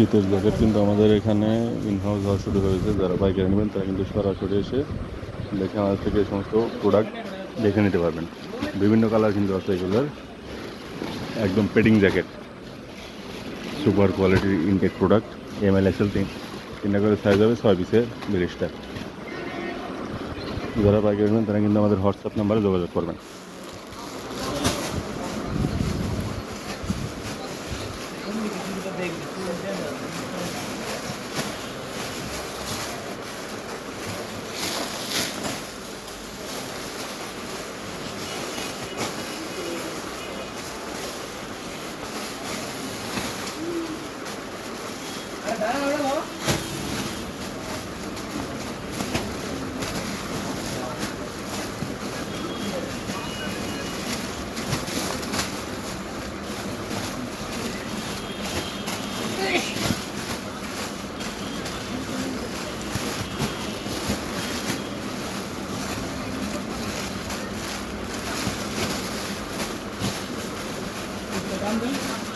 শীতের জ্যাকেট কিন্তু আমাদের এখানে ইনহাউস হওয়া শুরু হয়েছে যারা পাইকারি নেবেন, তারা কিন্তু সরাসরি এসে দেখে আমাদের থেকে সমস্ত প্রোডাক্ট দেখে নিতে পারবেন। বিভিন্ন কালার কিন্তু আছে এগুলোর। একদম পেডিং জ্যাকেট সুপার কোয়ালিটির intact product M L XL তিন, তিনটা করে সাইজ হবে, ছয় পিসের বিরিশটা যারা পাইকারি নেবেন, তারা কিন্তু আমাদের হোয়াটসঅ্যাপ নাম্বারে যোগাযোগ করবেন। 那个是间的 Efendim?